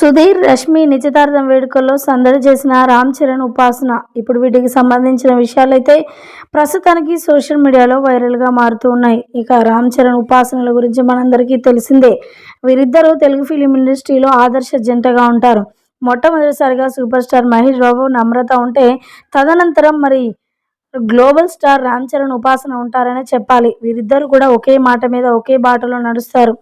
సుధీర్ రష్మి నిశ్చితార్థం వేడుకల్లో సందడి చేసిన రామ్ చరణ్ ఉపాసన. ఇప్పుడు వీటికి సంబంధించిన విషయాలైతే ప్రస్తుతానికి సోషల్ మీడియాలో వైరల్గా మారుతూ ఉన్నాయి. ఇక రామ్ చరణ్ ఉపాసనల గురించి మనందరికీ తెలిసిందే. వీరిద్దరూ తెలుగు ఫిలిం ఇండస్ట్రీలో ఆదర్శ జంటగా ఉంటారు. మొట్టమొదటిసారిగా సూపర్ స్టార్ మహేష్ బాబు నమ్రత ఉంటే తదనంతరం మరి గ్లోబల్ స్టార్ రామ్ చరణ్ ఉపాసన ఉంటారనే చెప్పాలి. వీరిద్దరు కూడా ఒకే మాట మీద ఒకే బాటలో నడుస్తారు.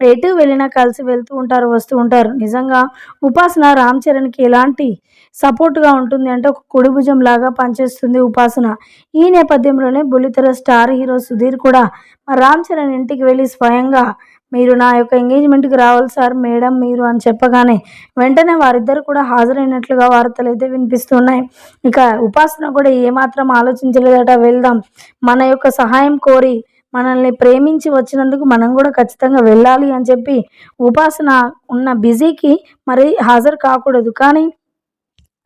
ఎటు వెళ్ళినా కలిసి వెళ్తూ ఉంటారు వస్తూ ఉంటారు. నిజంగా ఉపాసన రామ్ చరణ్కి ఎలాంటి సపోర్ట్గా ఉంటుంది అంటే ఒక కుడి భుజం లాగా పనిచేస్తుంది ఉపాసన. ఈ నేపథ్యంలోనే బుల్లితెర స్టార్ హీరో సుధీర్ కూడా మరి రామ్ చరణ్ ఇంటికి వెళ్ళి స్వయంగా మీరు నా యొక్క ఎంగేజ్మెంట్కి రావాలి సార్ మేడం మీరు అని చెప్పగానే వెంటనే వారిద్దరు కూడా హాజరైనట్లుగా వార్తలు అయితే వినిపిస్తున్నాయి. ఇక ఉపాసన కూడా ఏమాత్రం ఆలోచించలేదట వెళ్దాం. మన యొక్క సహాయం కోరి మనల్ని ప్రేమించి వచ్చినందుకు మనం కూడా ఖచ్చితంగా వెళ్ళాలి అని చెప్పి ఉపాసన ఉన్న బిజీకి మరి హాజరు కాకూడదు. కానీ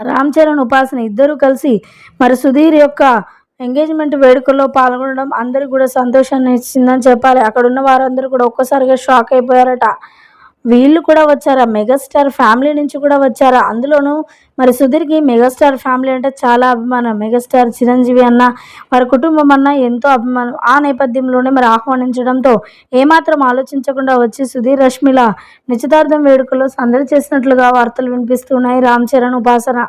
రామ్ చరణ్ ఉపాసన ఇద్దరూ కలిసి మరి సుధీర్ యొక్క ఎంగేజ్మెంట్ వేడుకల్లో పాల్గొనడం అందరికి కూడా సంతోషాన్ని ఇచ్చిందని చెప్పాలి. అక్కడ ఉన్న వారందరూ కూడా ఒక్కసారిగా షాక్ అయిపోయారట. వీళ్ళు కూడా వచ్చారా? మెగాస్టార్ ఫ్యామిలీ నుంచి కూడా వచ్చారా? అందులోనూ మరి సుధీర్కి మెగాస్టార్ ఫ్యామిలీ అంటే చాలా అభిమానం. మెగాస్టార్ చిరంజీవి అన్న వారి కుటుంబం అన్న ఎంతో అభిమానం. ఆ నేపథ్యంలోనే మరి ఆహ్వానించడంతో ఏమాత్రం ఆలోచించకుండా వచ్చి సుధీర్ రష్మిల నిశ్చితార్థం వేడుకలో సందడి చేసినట్లుగా వార్తలు వినిపిస్తున్నాయి. రామ్ చరణ్ ఉపాసన